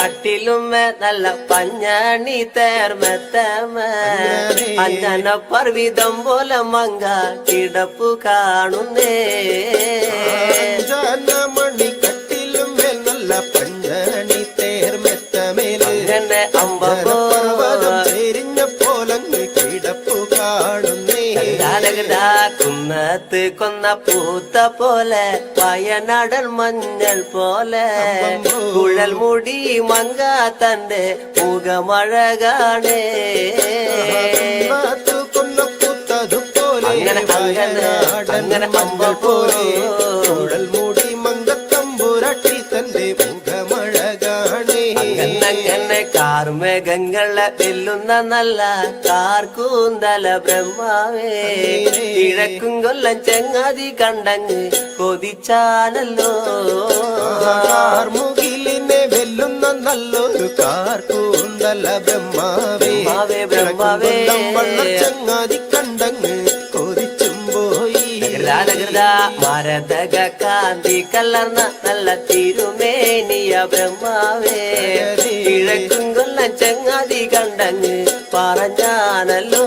കട്ടിലുമേ നല്ല പഞ്ഞാണി തേർമെത്തമേ അഞ്ചന പർവിതം പോലെ മങ്ക കിടപ്പു കാണുന്നേ മണി കുന്നത്ത് കൊന്ന പൂത്ത പോലെ വയനാടൻ മഞ്ഞൾ പോലെ. കുഴൽ മുടി മങ്ക തന്റെ മുഖമഴകാണേ. അങ്ങനെ, അങ്ങനെ, അങ്ങനെ മഞ്ഞൾ പോലെ. കാർമേഘങ്ങളെ വെല്ലുന്ന നല്ല കാർക്കൂന്തല ബ്രഹ്മാവേ. കിഴക്കും കൊല്ലം ചെങ്ങാതി കണ്ടങ്ങ് കൊതിച്ചാലല്ലോ മുകിലിനെ വെല്ലുന്ന നല്ലൊരു കാർക്കൂന്തല ബ്രഹ്മാവേ. ബ്രഹ്മാവേ, ചെങ്ങാതി കണ്ടങ്ങ് പോയി ഗൃതാ മരതക കാന്തി കലർന്ന നല്ല തിരുമേനിയ ബ്രഹ്മാവേ. കിഴക്കും കൊല്ലം ചങ്ങാതി കണ്ടങ്ങ് പറഞ്ഞാനല്ലോ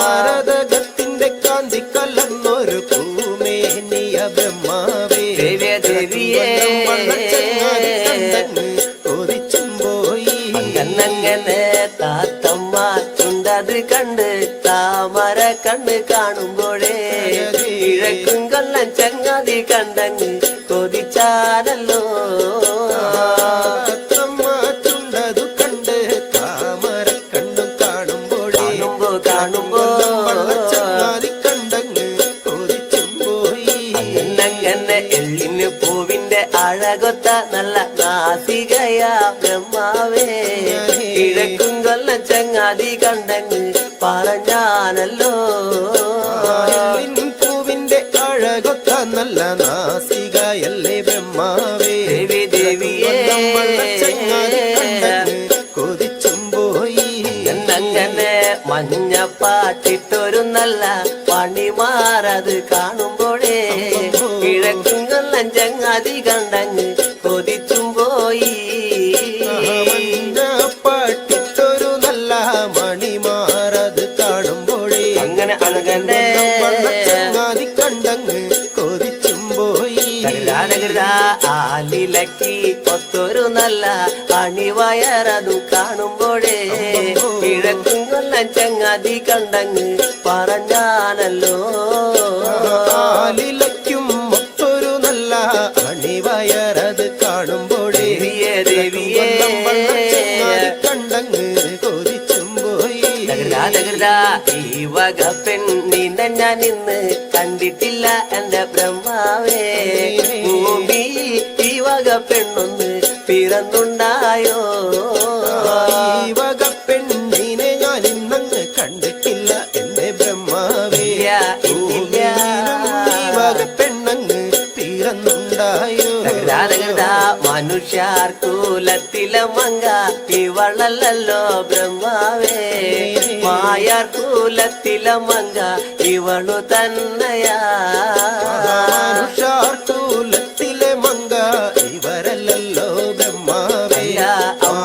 മരതകത്തിന്റെ കാന്തി കലർന്നൊരു പൂമേനിയ ബ്രഹ്മാവേ. ദേവിയേ, ദേവിയേ. കണ്ണങ്ങനെ താത്തമ്മ ചുണ്ടത് കണ്ട് താമര കണ്ണ് കാണുമ്പോഴേ ചങ്ങാതി കണ്ടങ്ങ് കൊതിച്ചാനല്ലോ അത്തമ്മ ചുണ്ടതു കണ്ട് താമര കണ്ണും കാണുമ്പോഴേ കാണുമ്പോ കാണുമ്പോ വള്ളച്ചങ്ങാതി കണ്ടങ്ങ് കൊതിച്ചും പോയി. അങ്ങനെ എള്ളിന് പൂവിന്റെ അഴകൊത്ത നല്ല നാസികയാ ബ്രഹ്മാവേ. കിഴക്കും കൊല്ല ചങ്ങാതി കണ്ടങ്ങ് പറഞ്ഞാനല്ലോ എന്നങ്ങനെ മഞ്ഞപ്പാട്ടിട്ടൊരു നല്ല പണിമാറത് കാണുമ്പോഴേ. കിഴക്കും കൊല്ലം ചങ്ങാതി കണ്ടങ്ങ് കൊതിച്ചും പോയി. പാട്ടിട്ടൊരു നല്ല മണിമാറത് കാണുമ്പോഴേ. അങ്ങനെ അങ്ങനെ ആലിലക്കി ഒത്തൊരു നല്ല അണിവയറതു കാണുമ്പോഴേ. കിഴക്കും കൊല്ലം ചങ്ങാതി കണ്ടങ്ങ് പറഞ്ഞാനല്ലോ ആലിലയ്ക്കും മൊത്തൊരു നല്ല അണിവയറത് കാണുമ്പോഴേ. ദേവിയേ, ദേവിയേ. കണ്ടങ്ങ് ഈ വക പെണ്ണിനെ ഞാൻ ഇന്ന് കണ്ടിട്ടില്ല എന്റെ ബ്രഹ്മാവേ. പെണ്ണൊന്ന് പിറന്നുണ്ടായോ? പെണ്ണിനെ ഞാൻ ഇന്നങ്ങ് കണ്ടിട്ടില്ല എന്റെ ബ്രഹ്മാവേ. പെണ്ണങ്ങ് തീരന്നുണ്ടായോ തകൃതാ മനുഷ്യാർ കൂലത്തിലെ മങ്ക ഇവളല്ലോ ബ്രഹ്മാവേ മായാർ കൂലത്തിലെ മങ്ക ഇവളു തന്നെയാ. ഇവരല്ലല്ലോ ബ്രഹ്മാവേ.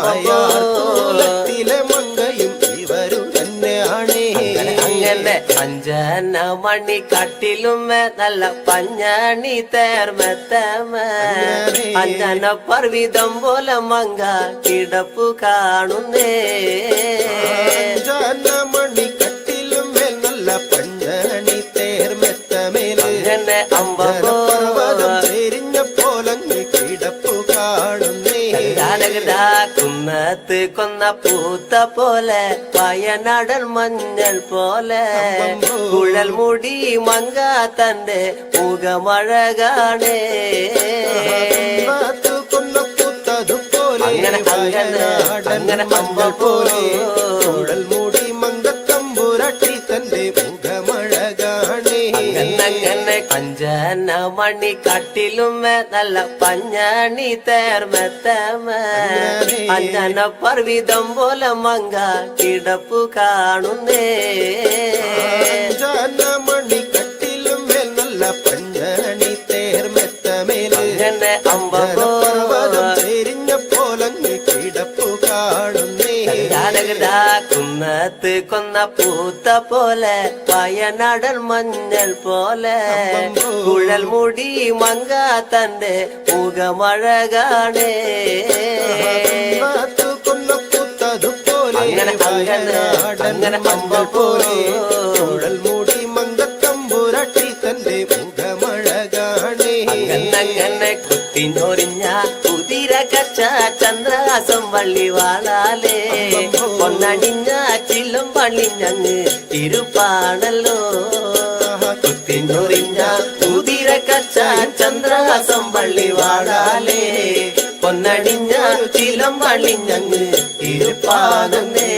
മായാർത്തൂലത്തിലെ മങ്കയും ഇവരു തന്നെയാണേ. അങ്ങനെ അഞ്ചന മണി കട്ടിലും നല്ല പഞ്ഞാണി തേർമെത്തമേ അഞ്ചന പർവിതം പോലെ മങ്ക കിടപ്പു കാണുന്നേ. മണി കൊന്ന പൂത്ത പോലെ വയനാടൻ മഞ്ഞൾ പോലെ. കുഴൽ മുടി മങ്ക തന്റെ മുഖമഴകാണേ. അങ്ങനെ, അങ്ങനെ, അങ്ങനെ അമ്പ പോലെ. അങ്ങനെ അഞ്ചന മണി കട്ടിലും നല്ല പഞ്ഞാണി തേർമത്തമ. അഞ്ചന പർവിതം പോലെ മങ്ക കിടപ്പു കാണുന്നേ. മണി കട്ടിലും നല്ല പഞ്ഞാണി തേർമത്തമേ. അമ്പ പർവതം പോലെ പോലങ്ങ് ദാ കുന്നത്ത് കൊന്ന പൂത്ത പോലെ വയനാടൻ മഞ്ഞൾ പോലെ. കുഴൽ മുടി മങ്ക തന്റെ മുഖമഴകാണേ. അങ്ങനെ, അങ്ങനെ, പോലെ. കുഴൽ മൂടി മങ്കത്തമ്പുരട്ടി തന്റെ മുഖമഴകാണേ. അങ്ങനെ കുത്തിനൊറിഞ്ഞ കുതിര കച്ച ചന്ദ്രാസം വള്ളി വാളാലേ പൊന്നണിഞ്ഞ പണിഞ്ഞങ്ങ് തിരുപ്പാണല്ലോ. കുത്തിനൊറിഞ്ഞ കുതിര കച്ച ചന്ദ്രഹാസം പള്ളി വാടാലേ പൊന്നടിഞ്ഞാറ്റിലും പണിഞ്ഞങ്ങ് ഇരുപ്പാണെന്നേ